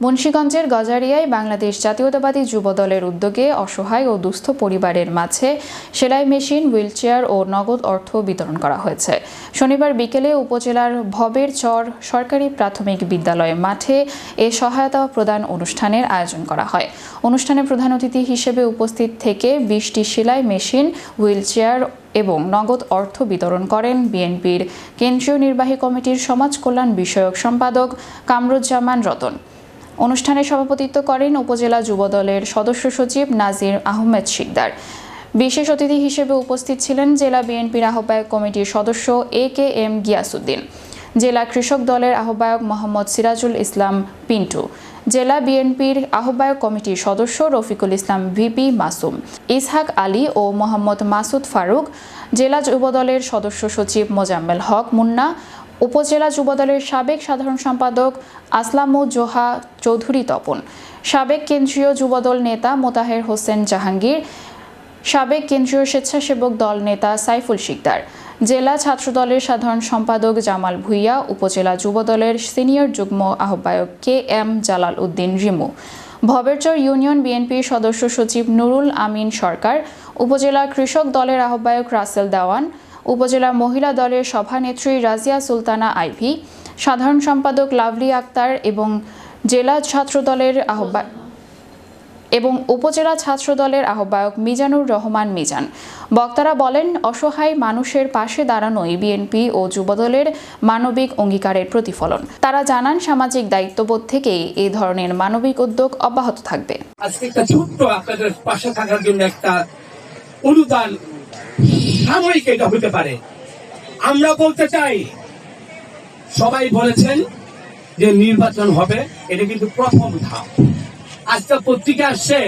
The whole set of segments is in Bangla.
মুন্সীগঞ্জের গজারিয়ায় বাংলাদেশ জাতীয়তাবাদী যুব দলের উদ্যোগে অসহায় ও দুস্থ পরিবারের মাঝে সেলাই মেশিন, হুইলচেয়ার ও নগদ অর্থ বিতরণ করা হয়েছে। শনিবার বিকেলে উপজেলার ভবের চর সরকারি প্রাথমিক বিদ্যালয় মাঠে এ সহায়তা প্রদান অনুষ্ঠানের আয়োজন করা হয়। অনুষ্ঠানে প্রধান অতিথি হিসেবে উপস্থিত থেকে বিশটি সেলাই মেশিন, হুইলচেয়ার এবং নগদ অর্থ বিতরণ করেন বিএনপির কেন্দ্রীয় নির্বাহী কমিটির সমাজ কল্যাণ বিষয়ক সম্পাদক কামরুজ্জামান রতন। অনুষ্ঠানে সভাপতিত্ব করেন উপজেলা যুবদলের সদস্য সচিব নাজির আহমেদ শিকদার। বিশেষ অতিথি হিসেবে উপস্থিত ছিলেন জেলা বিএনপির আহ্বায়ক কমিটির সদস্য এ কে এম গিয়াসুদ্দিন জেলা কৃষক দলের আহ্বায়ক মোহাম্মদ সিরাজুল ইসলাম পিন্টু, জেলা বিএনপির আহ্বায়ক কমিটির সদস্য রফিকুল ইসলাম ভিপি মাসুম, ইসহাক আলী ও মোহাম্মদ মাসুদ ফারুক, জেলা যুবদলের সদস্য সচিব মোজাম্মেল হক মুন্না উপজেলা যুবদলের সাবেক সাধারণ সম্পাদক আসলামুজ্জোহা চৌধুরী তপন, সাবেক কেন্দ্রীয় যুবদল নেতা মোতাহের হোসেন জাহাঙ্গীর, সাবেক কেন্দ্রীয় স্বেচ্ছাসেবক দল নেতা সাইফুল শিকদার, জেলা ছাত্রদলের সাধারণ সম্পাদক জামাল ভুইয়া, উপজেলা যুবদলের সিনিয়র যুগ্ম আহ্বায়ক K M Jalal Uddin Rimu, Bhaberchar union বিএনপির সদস্য সচিব নুরুল আমিন সরকার, উপজেলা কৃষক দলের আহ্বায়ক রাসেল দেওয়ান উপজেলা মহিলা দলের সভানেত্রী রাজিয়া সুলতানা আইভি, সাধারণ সম্পাদক লাভলি আক্তার এবং জেলা ছাত্রদলের আহ্বায়ক এবং উপজেলা ছাত্র দলের আহ্বায়ক মিজানুর রহমান মিজান। বক্তারা বলেন, অসহায় মানুষের পাশে দাঁড়ানোই বিএনপি ও যুবদলের মানবিক অঙ্গীকারের প্রতিফলন। তারা জানান, সামাজিক দায়িত্ববোধ থেকেই এই ধরনের মানবিক উদ্যোগ অব্যাহত থাকবে। আজকে একটা ছোট্ট আপনাদের পাশে থাকার জন্য একটা অনুদান সাময়িক এটা হতে পারে। আমরা বলতে চাই, সবাই বলেছেন যে নির্বাচন হবে, এটা কিন্তু প্রথম ধাপ। আজকে পত্রিকা আসছে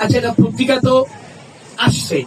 আচ্ছা এটা পত্রিকা তো আসছে।